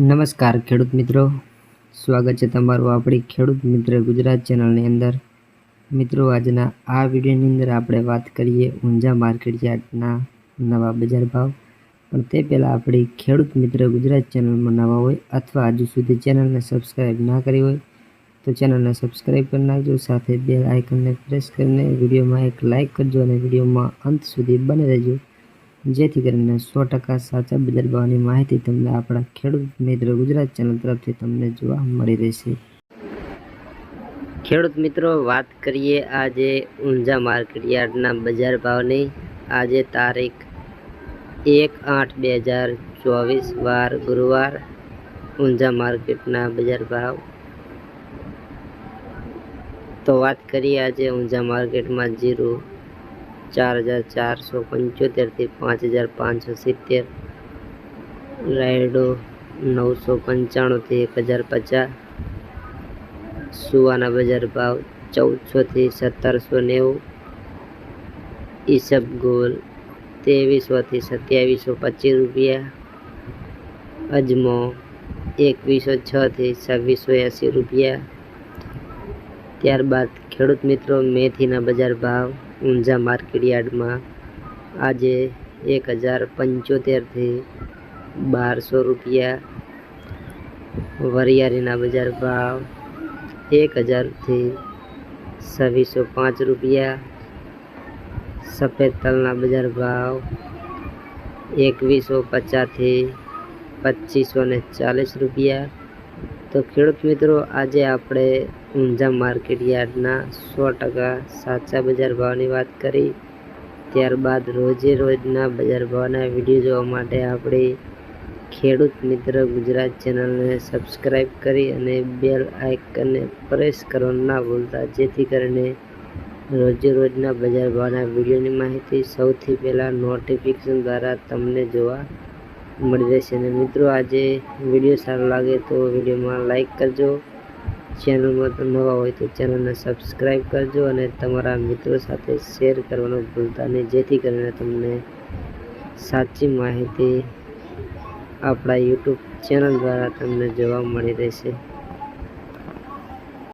નમસ્કાર ખેડૂત મિત્રો. સ્વાગત છે તમારું આપણી ખેડૂત મિત્ર ગુજરાત ચેનલની અંદર. મિત્રો, આજના આ વિડીયોની અંદર આપણે વાત કરીએ ઊંઝા માર્કેટ યાર્ડના નવા બજાર ભાવ. પણ તે પહેલાં આપણી ખેડૂત મિત્ર ગુજરાત ચેનલમાં નવા હોય અથવા હજુ સુધી ચેનલને સબસ્ક્રાઈબ ના કરી હોય, તો ચેનલને સબસ્ક્રાઈબ કરી નાખજો. સાથે બે આઇકનને પ્રેસ કરીને વિડીયોમાં એક લાઇક કરજો અને વિડીયોમાં અંત સુધી બને રહેજો. જેથી કરીને સો ટકા સાચા બજાર ભાવની માહિતી તમને આપણા ખેડૂત મિત્ર ગુજરાત ચેનલ તરફથી તમને જોવા મળી રહેશે. ખેડૂત મિત્રો, વાત કરીએ આજે ઊંઝા માર્કેટ યાર્ડના બજાર ભાવની. આજે તારીખ એક આઠ બે હજાર ચોવીસ, વાર ગુરુવાર, ઊંઝા માર્કેટના બજાર ભાવ. તો વાત કરીએ આજે ઊંઝા માર્કેટમાં જીરું ચાર હજાર ચારસો પંચોતેરથી પાંચ હજાર પાંચસો સિત્તેર. રાયડો નવસો પંચાણુંથી એક હજાર પચાસ. સુવાના બજાર ભાવ ચૌદસોથી સત્તરસો નેવું. ઈસબગોલ ત્રેવીસોથી સત્યાવીસો પચીસ રૂપિયા. અજમો એકવીસો છથી છવ્વીસો એંસી રૂપિયા. ત્યારબાદ ખેડૂત મિત્રો, મેથીના બજાર ભાવ ઊંઝા માર્કેટ યાર્ડમાં આજે એક હજાર પંચોતેરથી બારસો રૂપિયા. વરિયાળીના બજાર ભાવ એક હજારથી છવ્વીસો પાંચ રૂપિયા. સફેદ તલના બજાર ભાવ એકવીસો પચાસથી પચીસો ને ચાલીસ રૂપિયા. તો ખેડૂત મિત્રો, આજે આપણે ઊંઝા માર્કેટ યાર્ડના સો ટકા સાચા બજાર ભાવની વાત કરી. ત્યારબાદ રોજે રોજના બજાર ભાવના વીડિયો જોવા માટે આપણી ખેડૂત મિત્ર ગુજરાત ચેનલને સબસ્ક્રાઈબ કરી અને બેલ આઇકનને પ્રેસ કરવાનું ના ભૂલતા, જેથી કરીને રોજે રોજના બજાર ભાવના વિડીયોની માહિતી સૌથી પહેલાં નોટિફિકેશન દ્વારા તમને જોવા મળી રહેશે. અને મિત્રો, આજે વીડિયો સારો લાગે તો વિડીયોમાં લાઈક કરજો. ચેનલમાં તમે નવા હોય તો ચેનલને સબસ્ક્રાઈબ કરજો અને તમારા મિત્રો સાથે શેર કરવાનું ભૂલતા નહીં. જેથી કરીને તમને સાચી માહિતી આપણા યુટ્યુબ ચેનલ દ્વારા તમને જોવા મળી રહેશે.